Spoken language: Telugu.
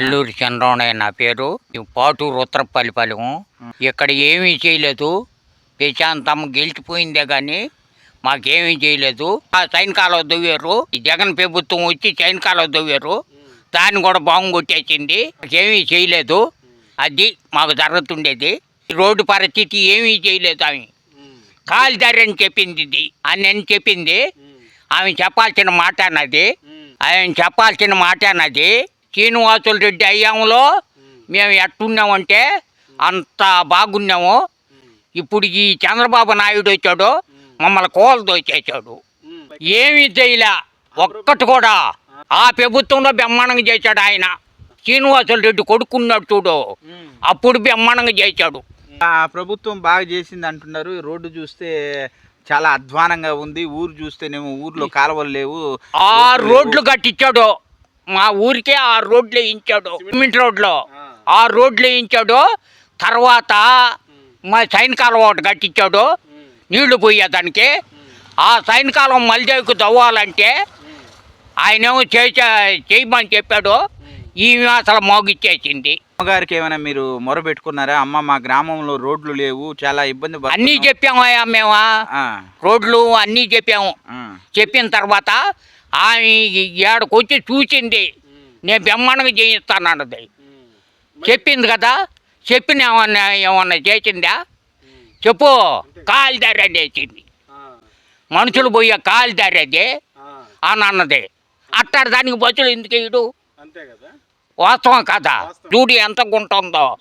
నెల్లూరు చంద్రమణయ్య నా పేరు. ఈ పాటూరు ఉత్తరపల్లిపాలెం ఇక్కడ ఏమీ చేయలేదు. ప్రశాంతం గెలిచిపోయిందే కానీ మాకేమీ చేయలేదు. ఆ చైన్ దువ్వారు. ఈ జగన్ ప్రభుత్వం వచ్చి చైన్ కాలువ దువ్వారు. దాన్ని కూడా బాంబు కొట్టేసింది. ఏమీ చేయలేదు. అది మాకు జరుగుతుండేది. ఈ రోడ్డు పరిస్థితి ఏమీ చేయలేదు ఆమె. కాలుదారి అని చెప్పింది ఇది. అని అని చెప్పింది. ఆమె చెప్పాల్సిన మాట అన్నది. ఆయన చెప్పాల్సిన మాట అన్నది. శ్రీనివాసుల రెడ్డి అయ్యాంలో మేము. ఎట్టున్నామంటే అంత బాగున్నాము. ఇప్పుడు ఈ చంద్రబాబు నాయుడు వచ్చాడు మమ్మల్ని కోలు దోచేశాడు. ఏమీ చేయలే ఒక్కటి కూడా. ఆ. ప్రభుత్వంలో బ్రహ్మాండంగా చేశాడు ఆయన. శ్రీనివాసుల రెడ్డి కొడుకున్నాడు చూడు. అప్పుడు బ్రహ్మాండంగా చేశాడు. ఆ ప్రభుత్వం బాగా చేసింది అంటున్నారు. రోడ్డు చూస్తే చాలా అధ్వానంగా ఉంది. ఊరు చూస్తేనేమో ఊర్లో కాలువలు లేవు. ఆ రోడ్లు కట్టించాడు. మా ఊరికే ఆ రోడ్లు వేయించాడు. సిమెంట్ రోడ్లో. ఆ. రోడ్లు వేయించాడు. తర్వాత మా సైన్ కాలువ ఒకటి కట్టించాడు. నీళ్ళు పోయేదానికి. ఆ సైన్ కాలువ మల్దేవికి తవ్వాలంటే ఆయనేమో చేసే చేయమని చెప్పాడు. ఈమె అసలు మోగిచ్చేసింది. అమ్మగారికి ఏమైనా మీరు మొర పెట్టుకున్నారా అమ్మ మా గ్రామంలో రోడ్లు లేవు. చాలా ఇబ్బంది పడుతున్నాం." అన్నీ చెప్పామయ్యా మేము? రోడ్లు అన్నీ చెప్పాము. చెప్పిన తర్వాత ఆమె ఏడకు వచ్చి చూసింది. నేను బ్రహ్మాండంగా చేయిస్తానన్నది. చెప్పింది కదా? చెప్పిన ఏమన్నా ఏమన్నా చేసిందా? చెప్పు కాలిదారి అని వేసింది మనుషులు పోయే కాలిదారి అది అని అన్నది. అట్టాడు దానికి బస్సులు ఎందుకు వేయడు? అంతే కదా? వాస్తవం కదా? చూడు ఎంత గుంటుందో.